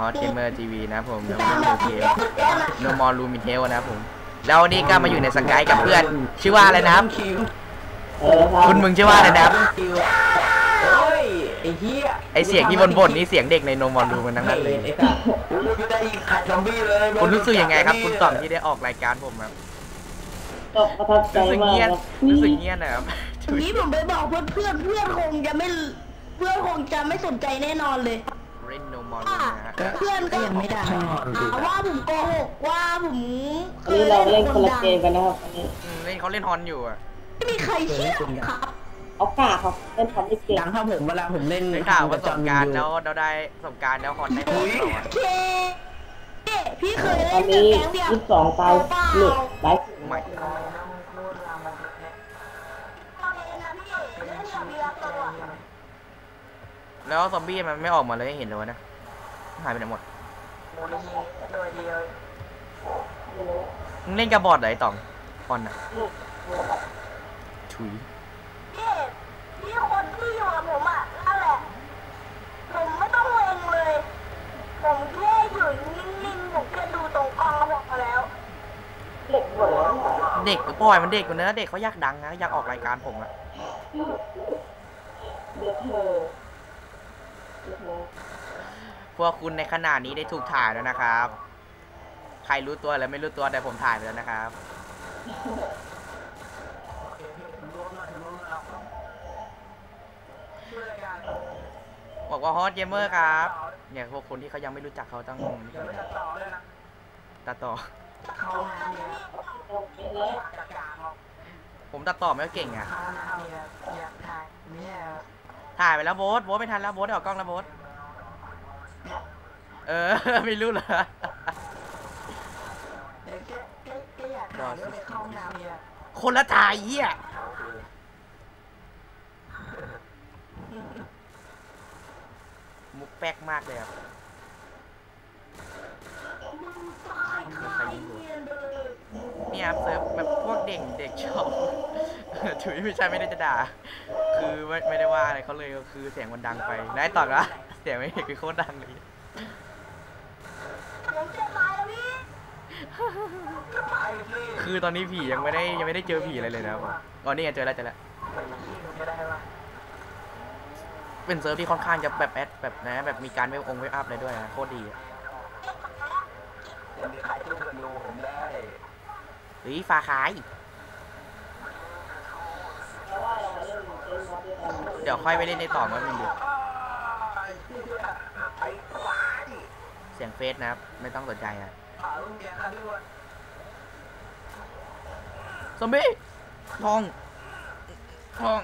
ฮอตเกมเมอร์ทีวีนะครับผมเดี๋ยวมาดูเกมโนมอลลูมิเทลนะครับผม แล้ววันนี้ก็มาอยู่ในสกายกับเพื่อน ชื่อว่าอะไรนะครับเออครับคุณมึงชื่อว่าอะไรนะครับเฮ้ยไอ้เหี้ยไอเสียงที่บ่นๆนี่เสียงเด็กในโนมอลลูมันทั้งนั้นเลยไอ้สัสกูไม่ได้ขัดซอมบี้เลยคุณรู้สึกยังไงครับ คุณต่อมที่ได้ออกรายการผมครับก็ประทับใจรู้สึกมากเงียบครับรู้สึกเงียบนะครับวันนี้ผมไปบอกเพื่อนเพื่อนเพื่อนคงจะไม่เพื่อนคงจะไม่สนใจแน่นอนเลยเล่นโน มอลลูว่านะฮะเพื่อนก็ยังไม่ได้ว่าผมโกหกว่าผมเคอันยนี้เราเล่นคคนนละดังเกมกันนะครับอันนี้อืมเล่นเขาเล่นฮอนอยู่อะไม่มีใครเชื่อครับเอากาครับเล่นทำได้เก่งดังถ้าผมเวลาผมเล่นได้ข่าวว่าประสบการณ์แล้วเราได้ประสบการณ์แล้วฮอนได้ฮอนต่อโอเคพี่เคยตอเล่นนนี้กับแก๊งเดียวยี่สิบสองตายหลุดหลายสิ่งใหม่แล้วซอมบี้มันไม่ออกมาเลยให้เห็นเลยวะนะ หายไปไหนหมดมึงเล่นกับบอร์ดเหรอไอ้ต่องคอนอะถุยพี่พี่คนที่อยู่กับผมอะนั่นแหละผมไม่ต้องเล็งเลย ผมแค่อยู่นิ่งๆผมแค่ดูตรงกล้องก็พอแล้วเหล็กหมดแล้วเด็กปล่อยมันเด็กกว่านะเด็กเขาอยากดังนะอยากออกรายการผมอะเดี๋ยวเธอเดี๋ยวเธอ พวกคุณในขณะนี้ได้ถูกถ่ายแล้วนะครับ ใครรู้ตัวหรือไม่รู้ตัวแต่ผมถ่ายไปแล้วนะครับ บอกว่าฮอตเกมเมอร์ครับ เนี่ยพวกคนที่เขายังไม่รู้จักเขาต้องตัดต่อ ผมตัดต่อไม่ค่อยเก่งอะถ่ายไปแล้วโบ๊ทโบ๊ทไม่ทันแล้วโบ๊ทได้ออกกล้องแล้วโบ๊ท เออ ไม่รู้เหรอคนละถ่ายเหี้ยมุกแป๊กมากเลยครับเนี่ยครับเซิร์ฟแบบพวกเด็กเด็กชอบถุยไม่ใช่ไม่ได้จะด่า คือไม่ไม่ได้ว่าอะไรเขาเลยก็คือเสียงมันดังไปได้ต่อละเสียงไม่เห็นคือโคตรดังเลย ผมจะตายแล้วพี่ คือตอนนี้ผียังไม่ได้ยังไม่ได้เจอผีอะไรเลยนะครับอ๋อนี่ไงเจอแล้วเจอแล้วเป็นเซิร์ฟที่ค่อนข้างจะแบบแอดแบบนะแบบมีการเวลองเวลอัพเลยด้วยนะโคตรดีอะหรือฟ้าขาย เดี๋ยวค่อยไปเล่นในต่อมันมึงดูเสียงเฟซนะครับ ไม่ต้องสนใจนะ ซอมบี้ทอง ทอง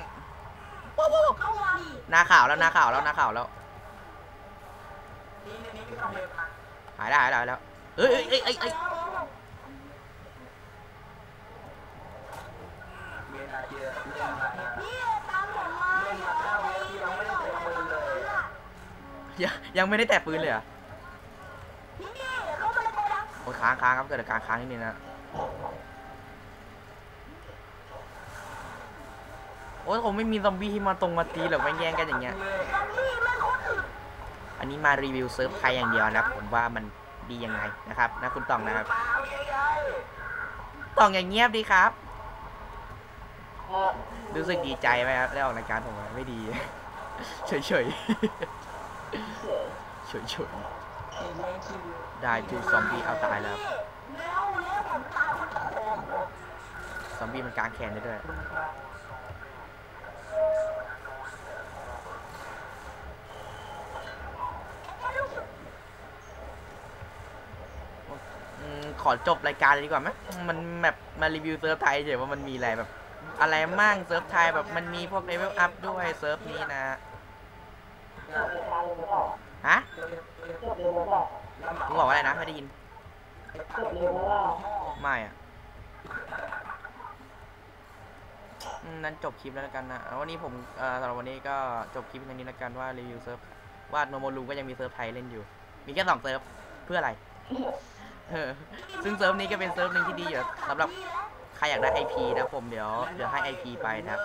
เข้ามาดิหน้าข่าวแล้วหน้าข่าวแล้วหน้าข่าวแล้วหายแล้วหายแล้วหายแล้วเอ้ยเอ้ยเอ้ยเอ้ยเอ้ยพี่ตามผมมาเดี๋ยวไปยังไม่ได้ปืนเลยยังยังไม่ได้แตะปืนเลยเหรอะพี่เข้ามาใน โกดังโอ้ยค้างค้างครับเกิดอาการค้างนิดนึงนะโอ้ยผมไม่มีซอมบี้ที่มาตรงมาตีหรอกไม่แย่งกันอย่างเงี้ย อันนี้มารีวิวเซิร์ฟไทยอย่างเดียวนะผมว่ามันดียังไงนะครับนะคุณต่องนะครับต่องอย่างเงียบดีครับ รู้สึกดีใจไหมครับได้ออกรายการผมไม่ดี เฉยเฉยเฉยเฉย ได้ทูซอมบี้เอาตายแล้วครับแล้วแล้วผมตายคนโกงซอมบี้มันกางแขนได้ด้วยอืมขอจบรายการเลยดีกว่าไหมมันแบบมารีวิวเซิร์ฟไทยเฉยว่ามันมีอะไรแบบ อะไรมั่งเซิร์ฟไทยแบบมันมีพวกเลเวลอัพด้วยเซิร์ฟนี้นะฮะ มึงบอกว่าอะไรนะไม่ได้ยินจบเร็วแล้วเปล่าไม่อะนั้นจบคลิปแล้วกันนะวันนี้ผมสำหรับวันนี้ก็จบคลิปแค่นี้แล้วกันว่ารีวิวเซิร์ฟว่าโนโมลูก็ยังมีเซิร์ฟไทยเล่นอยู่ มีแค่สองเซิร์ฟเพื่ออะไรเออซึ่งเซิร์ฟนี้ก็เป็นเซิร์ฟหนึ่งที่ดีอยู่สำหรับใครอยากได้ IP นะผมเดี๋ยวเดี๋ยวให้ IP ไปนะครับ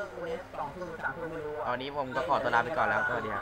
เอนนี้ผมก็ขอตัวลาไปก่อนแล้วก็เดี๋ยว